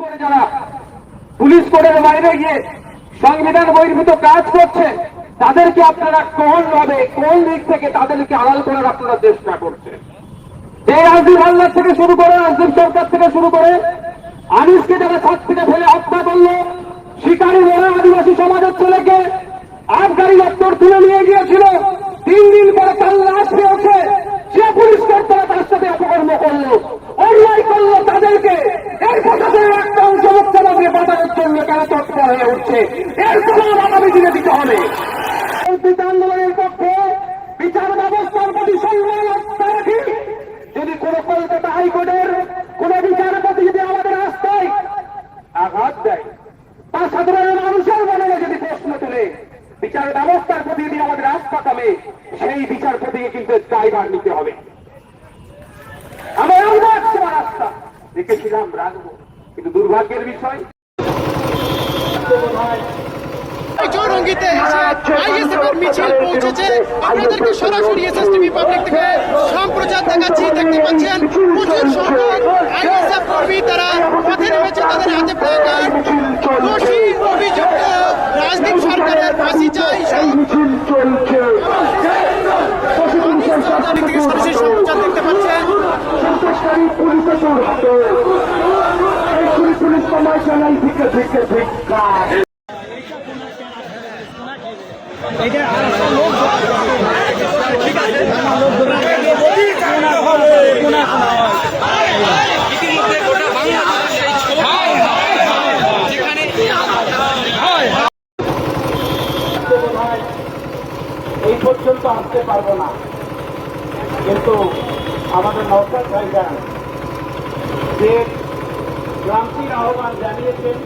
পরে যারা পুলিশ কোর্টের বাইরে গিয়ে সংবিধান বহির্ভূত কাজ করছে, তাদেরকে আপনারা কোন ভাবে, কোন দিক থেকে তাদেরকে আড়াল করার আপনারা চেষ্টা করছেন? যে রাজদীপ হালদার থেকে শুরু করে, রাজদীপ সরকার থেকে শুরু করে, আনিসকে যারা ছাদ থেকে ফেলে হত্যা করল, শিকারী ওরা আদিবাসী সমাজের ছেলেকে আবগারি দপ্তর তুলে নিয়ে গিয়েছিল। তিন দিন পরে তার লাশ পেয়েছে সে পুলিশ কর্তারা তার সাথে অপকর্ম করল অন্যায় করল তাদেরকে এর প্রশাসনের একটা অংশ মুখ্যমন্ত্রী বাঁচানোর জন্য কেন তৎপর হয়ে উঠছে। এর প্রমাণ আগামী দিনে দিতে হবে। আন্দোলনের পক্ষে বিচার ব্যবস্থার প্রতি সম্মান রাখি। যদি কোন কলকাতা হাইকোর্টের কোন বিচারপতি যদি আমাদের রাস্তায় আঘাত দেয় বা সাধারণ মানুষের মনে যদি প্রশ্ন তুলে, বিচার ব্যবস্থার প্রতি যদি আমাদের আস্থা কমে সেই বিচারপতিকে কিন্তু দায়ভার নিতে হবে। আমরা রাখব রেখেছিলাম রাখব। কিন্তু দুর্ভাগ্যের বিষয় চৌরঙ্গিতে আইএসএফ এর মিছিল পৌঁছেছে। আপনাদেরকে সরাসরি এসএসটিভি পাবলিক থেকে সম্প্রচার দেখাচ্ছি। দেখতে পাচ্ছেন প্রচুর সংখ্যক আইএসএফ কর্মী তারা পথে নেমেছে তাদের হাতে প্ল্যাকার্ড দোষী অভিযুক্ত রাজদীপ সরকারের ফাঁসি চাই দিক থেকে সরাসরি সম্প্রচার দেখতে পাচ্ছেন সন্ত্রাসকারী পুলিশের হাতে এই পুলিশ সময় জানাই থেকে থেকে ভিক্ষা এই পর্যন্ত আসতে পারব না। কিন্তু আমাদের নৌকার ভাইরা যে ক্রান্তির আহ্বান জানিয়েছেন,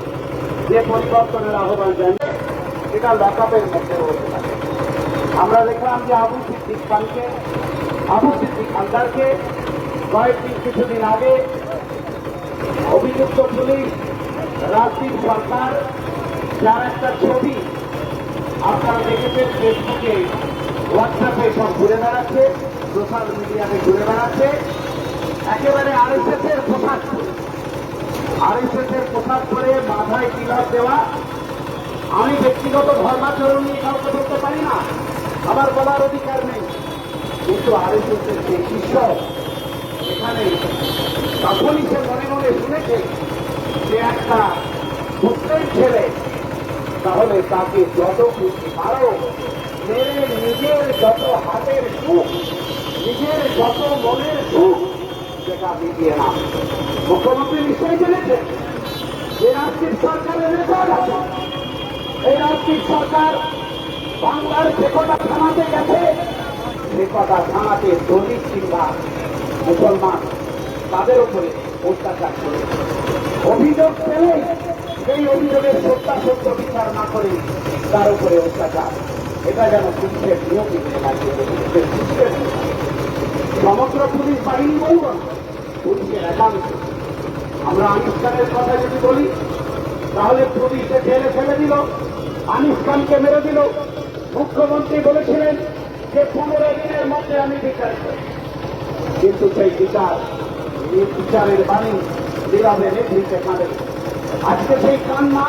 যে পরিবর্তনের আহ্বান জানিয়ে সেটা লকআপের মধ্যে আমরা দেখলাম যে আবু সিদ্দিক খানকে, আবু সিদ্দিক খানদারকে কয়েকদিন, কিছুদিন আগে অভিযুক্ত পুলিশ, রাজদীপ সরকার, যার একটা ছবি আপনারা দেখেছেন ফেসবুকে হোয়াটসঅ্যাপে সব ঘুরে বেড়াচ্ছে সোশ্যাল মিডিয়াতে ঘুরে বেড়াচ্ছে। একেবারে আরএসএস এর পোশাক আরএসএস এর পোশাক পরে মাথায় তিলক দেওয়া আমি ব্যক্তিগত ধর্মাচরণ নিয়ে কাউকে বলতে পারি না। আমার বলার অধিকার নেই। কিন্তু আরএসএস এর যে শিষ্য এখানে তখনই সে মনে মনে শুনেছে যে একটা মুসলিম ছেলে, তাহলে তাকে যত খুশি মারো মেরে নিজের যত হাতের সুখ, নিজের যত মনের সুখ, সেটা মিটিয়ে না মুখ্যমন্ত্রী নিশ্চয়ই জেনেছেন যে রাজ্যের সরকারের রেকর্ড আছে। এই রাজ্যের সরকার বাংলার যে কটা থানাতে গেছে সে কটা থানাতে দলিত কিংবা মুসলমান, তাদের উপরে অত্যাচার করে। অভিযোগ পেলে সেই অভিযোগের সত্যাসত্য বিচার না করে তার উপরে অত্যাচার। এটা যেন পুলিশের পুলিশের সমগ্র পুলিশ বাহিনী বলব পুলিশের একাংশ। আমরা আনিস খানের কথা যদি বলি তাহলে পুলিশে জেলে ফেলে দিল আনিস খানকে মেরে দিল। মুখ্যমন্ত্রী বলেছিলেন যে পনেরো দিনের মধ্যে আমি বিচার করি কিন্তু সেই বিচার, এই বিচারের বাণী নীরবে নেতৃত্বে কাঁদে। আজকে সেই কান্না,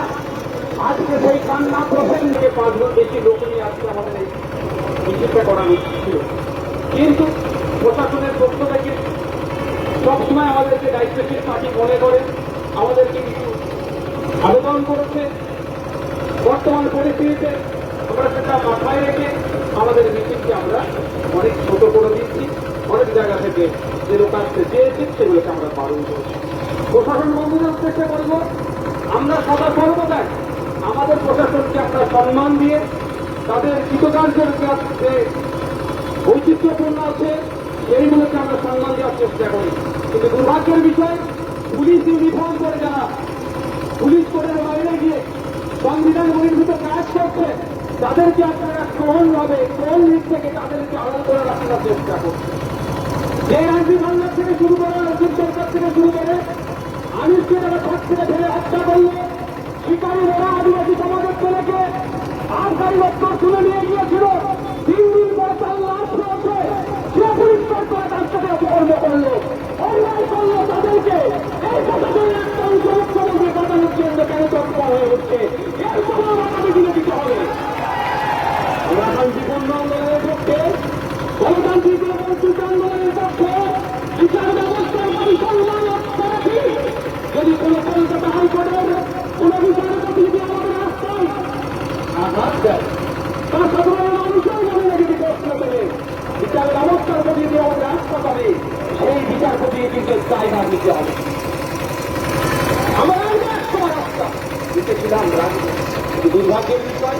আজকে সেই কান্না প্রসেনকে পাঁচজন বেশি লোক নিয়ে আজকে আমাদের এই মিছিলটা করানো ছিল। কিন্তু প্রশাসনের পক্ষ থেকে সবসময় আমাদেরকে দায়িত্বশীল পার্টি মনে করে, আমাদেরকে কিছু আবেদন করেছে। বর্তমান পরিস্থিতিতে আমরা সেটা মাথায় রেখে আমাদের মিছিলকে আমরা অনেক ছোট করে দিচ্ছি। অনেক জায়গা থেকে যে লোক আসতে চেয়েছে, সেগুলোকে আমরা পালন করছি। প্রশাসন বন্ধুদের চেষ্টা করব আমরা সদা সর্বদাই আমাদের প্রশাসনকে আমরা সম্মান দিয়ে তাদের কৃতকার্যের কাজ যে বৈচিত্র্যপূর্ণ আছে, সেইগুলোকে আমরা সম্মান দেওয়ার চেষ্টা করি। কিন্তু দুর্ভাগ্যের বিষয়, পুলিশ ইউনিফর্ম করে যারা পুলিশ কোর্টের বাইরে গিয়ে সংবিধান বহির্ভূত কাজ করছে তাদেরকে আপনারা কোন ভাবে কোন দিক থেকে তাদেরকে আড়াল করে আপনারা চেষ্টা করছেন? যে রাজীব হালদার থেকে শুরু করে রাজীব সরকার থেকে শুরু করে আমিরকে তারা ঘর থেকে ফেলে হত্যা করল শিকারী ওরা আদিবাসী সমাজের ছেলেকে আবগারি দপ্তর তুলে নিয়ে গিয়েছিল, তিন দিন পরে তার লাশ পেয়েছে সে পুলিশ কর্তারা তার সাথে অপকর্ম করল। বিচার ব্যবস্থার প্রতি যে আমাদের আস্থা পাবে সেই বিচার প্রতি কিন্তু জায়গা আমার একসময় আস্থা দিতে ছিলাম কিন্তু দুর্ভাগ্যের বিষয়।